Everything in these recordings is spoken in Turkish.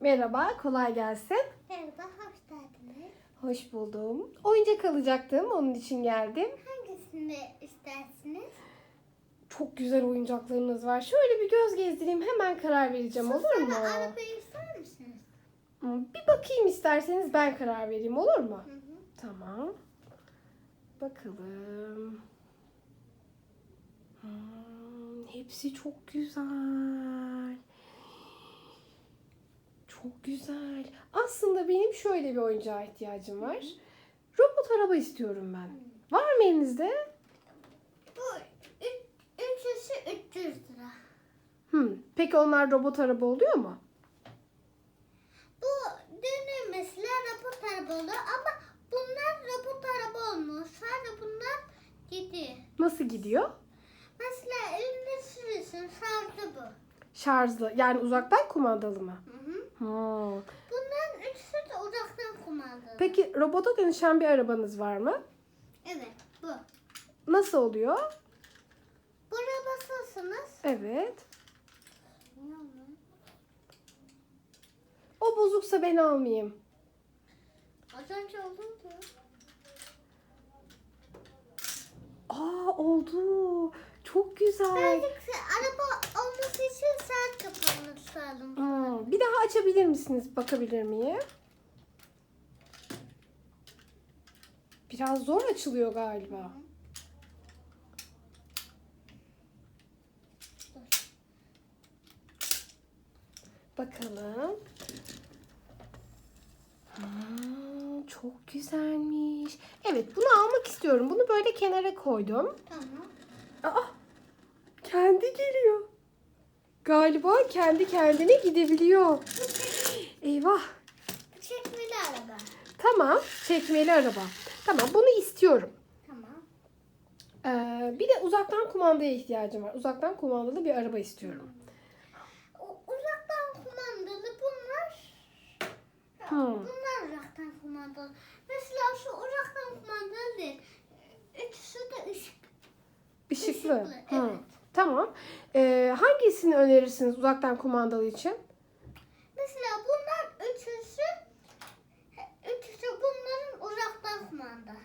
Merhaba, kolay gelsin. Merhaba, hoş geldiniz. Hoş buldum. Oyuncak alacaktım, onun için geldim. Hangisini istersiniz? Çok güzel oyuncaklarınız var. Şöyle bir göz gezdireyim, hemen karar vereceğim olur mu? Arabayı ister misiniz? Hmm, Bir bakayım isterseniz ben karar vereyim olur mu? Hı hı. Tamam. Bakalım. Hmm, hepsi çok güzel. Çok güzel. Aslında benim şöyle bir oyuncağa ihtiyacım var. Robot araba istiyorum ben. Var mı elinizde? Bu üç, üçüsü 300 lira. Hmm. Peki onlar robot araba oluyor mu? Bu dönüyor mesela robot araba oluyor ama bunlar robot araba olmuyor. Sadece bunlar gidiyor. Nasıl gidiyor? Mesela elinde sürüyorsun, şarjı bu. Şarjlı. Yani uzaktan kumandalı mı? Hmm. Bunların üçüsü de uzaktan kumandalı. Peki robota dönüşen bir arabanız var mı? Evet, bu. Nasıl oluyor? Buraya basıyorsunuz. Evet. O bozuksa ben almayayım. Az önce olurdu. Aa oldu. Çok güzel. Birazcık araba olması için saat kapanması lazım. Hmm, Bir daha açabilir misiniz? Bakabilir miyim? Biraz zor açılıyor galiba. Bakalım. Hmm, çok güzelmiş. Evet bunu almak istiyorum. Bunu böyle kenara koydum. Tamam. Aa, kendi geliyor. Galiba kendi kendine gidebiliyor. Eyvah. Çekmeli araba. Tamam. Çekmeli araba. Tamam bunu istiyorum. Tamam. Ee, bir de uzaktan kumandaya ihtiyacım var. Uzaktan kumandalı bir araba istiyorum. O, uzaktan kumandalı bunlar. Hmm. Bunlar uzaktan kumandalı. Mesela şu uzaktan kumandalı değil. Üçüsü de ışık. Işıklı. Işıklı, evet. Tamam. Ee, hangisini önerirsiniz uzaktan kumandalı için? Mesela bunlar üçüsü üçüsü bunların uzaktan kumanda.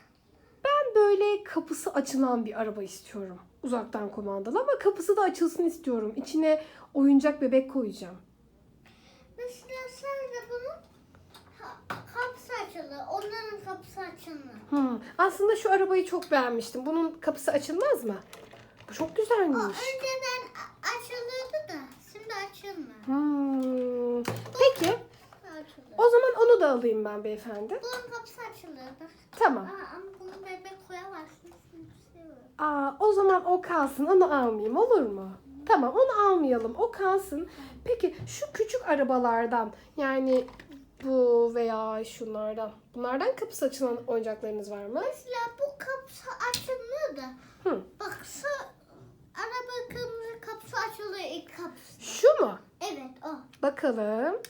Ben böyle kapısı açılan bir araba istiyorum. Uzaktan kumandalı ama kapısı da açılsın istiyorum. İçine oyuncak bebek koyacağım. Mesela sadece bunun ha- kapısı açılı. Onların kapısı açılmıyor. Hmm. Aslında şu arabayı çok beğenmiştim. Bunun kapısı açılmaz mı? Çok O güzelmiş. önceden açılıyordu da şimdi açılmıyor. Hmm. Peki. Açılıyor. O zaman onu da alayım ben beyefendi. Bunun kapısı açılıyordu. Tamam. Aa, ama bunu bebek koyamazsın. Seviyorum. Aa, o zaman o kalsın. Onu almayayım olur mu? Tamam onu almayalım. O kalsın. Peki şu küçük arabalardan yani bu veya şunlardan. Bunlardan kapısı açılan oyuncaklarınız var mı? Mesela bu kapısı açılmıyor da. Hı. Bak şu araba kapısı açılıyor ilk kapısı. Şu mu? Evet o. Bakalım.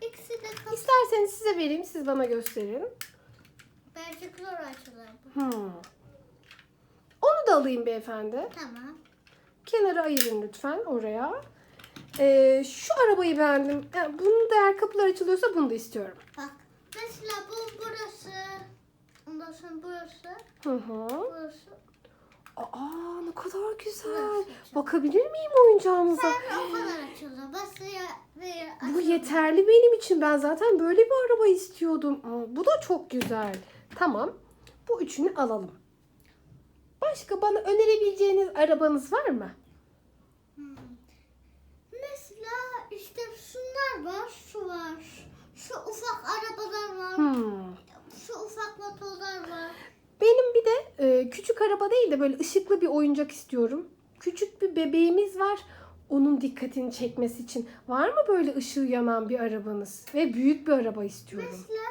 İkisi de kapı. İsterseniz size vereyim. Siz bana gösterin. Bercikler açılıyor. bu. Hmm. Onu da alayım beyefendi. Tamam. Kenara ayırın lütfen oraya. Ee, şu arabayı beğendim. Yani bunun da eğer kapılar açılıyorsa bunu da istiyorum. Bak mesela bu burası. Ondan sonra burası. Hı hı. Burası. Aa ne kadar güzel. Bakabilir miyim oyuncağınıza? Sadece o kadar açılıyor. Basıyor ve Bu yeterli benim için. Ben zaten böyle bir araba istiyordum. Aa, bu da çok güzel. Tamam. Bu üçünü alalım. Başka bana önerebileceğiniz arabanız var mı? Hmm. Mesela işte şunlar var, şu var. Şu ufak arabalar var. Hmm. Şu ufak motorlar var. Benim bir de e, küçük araba değil de böyle ışıklı bir oyuncak istiyorum. Küçük bir bebeğimiz var. Onun dikkatini çekmesi için. Var mı böyle ışığı yanan bir arabanız? Ve büyük bir araba istiyorum. Mesela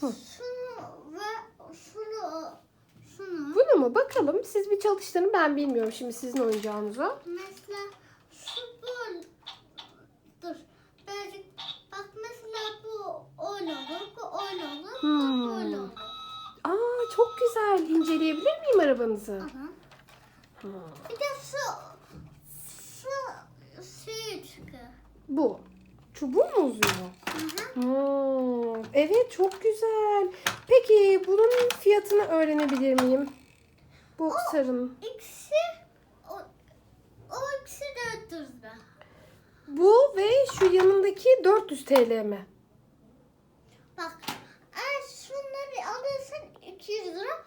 Hı. şunu ve şunu şunu. Bunu mu? Bakalım. Siz bir çalıştırın. Ben bilmiyorum şimdi sizin oyuncağınızı. Mesela şu böyle. Dur. Birazcık bak mesela bu öyle olur, bu öyle olur, Hmm. bu böyle olur. Aa çok güzel. İnceleyebilir miyim arabanızı? Aha. Bir de şu şu şey çıkıyor. Bu. Çubuğu mu uzuyor? Hmm, evet çok güzel. Peki bunun fiyatını öğrenebilir miyim? Bu sarının. İkisi o, o ikisi 400 lira. Bu ve şu yanındaki 400 TL mi? Bak eğer şunları alırsan 200 lira.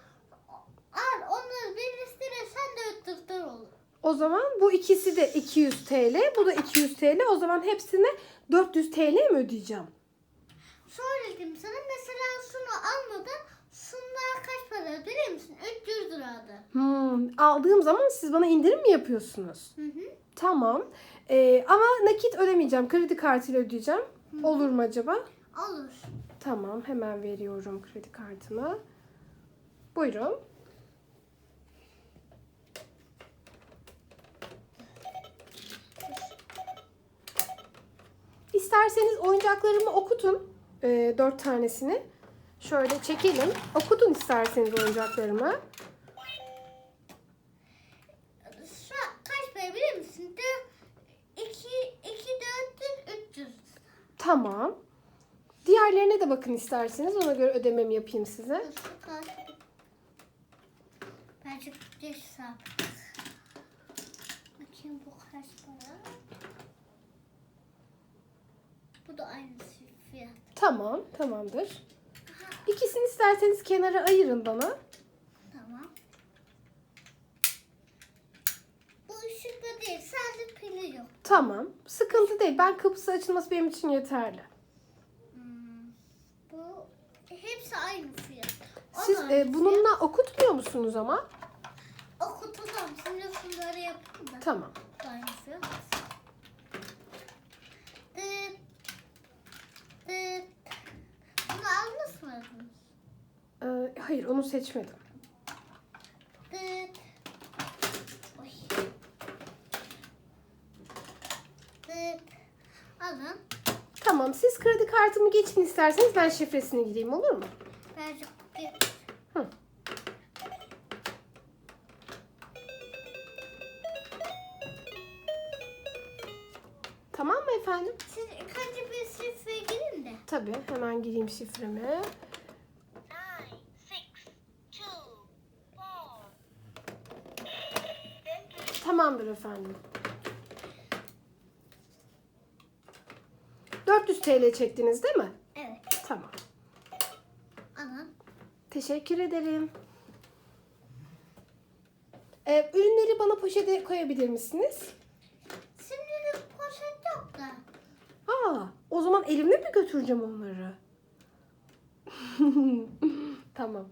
Eğer onları birleştirirsen 400 lira olur. O zaman bu ikisi de 200 TL, bu da 200 TL. O zaman hepsine 400 TL mi ödeyeceğim? Söyledim sana mesela şunu almadan şunlar kaç para biliyor musun? 300 liraydı. Hmm, aldığım zaman siz bana indirim mi yapıyorsunuz? Hı hı. Tamam. Ee, ama nakit ödemeyeceğim. Kredi kartıyla ödeyeceğim. Olur mu acaba? Olur. Tamam. Hemen veriyorum kredi kartımı. Buyurun. İsterseniz oyuncaklarımı okutun. Ee, dört tanesini. Şöyle çekelim. Okutun isterseniz oyuncaklarımı. Şu an kaç para biliyor musun? 2, 2, 400, 300. Tamam. Diğerlerine de bakın isterseniz. Ona göre ödememi yapayım size. Bence bir hesap. Bakayım bu kaç para? Bu da aynı fiyat. Tamam, tamamdır. İkisini isterseniz kenara ayırın bana. Tamam. Bu ışıklı değil, sadece pili yok. Tamam. Sıkıntı değil. Ben kapısı açılması benim için yeterli. Hmm, Bu hepsi aynı fiyat. O Siz da e, aynı fiyat. bununla okutmuyor musunuz ama? Okutacağım. Şimdi şunları yapayım da. Tamam. Bu aynı fiyat. Dıt. Dıt. Bunu almış mıydınız? Ee, hayır, onu seçmedim. Dıt. Oy. Dıt. Alın. Tamam, siz kredi kartımı geçin isterseniz ben şifresini gireyim olur mu? Bence efendim? Siz kaç bir şifre girin de. Tabii, hemen gireyim şifremi. Tamamdır efendim. 400 TL çektiniz değil mi? Evet. Tamam. Alın. Teşekkür ederim. Ee, ürünleri bana poşete koyabilir misiniz? Şimdi poşet yok da. Aa, o zaman elimle mi götüreceğim onları? tamam.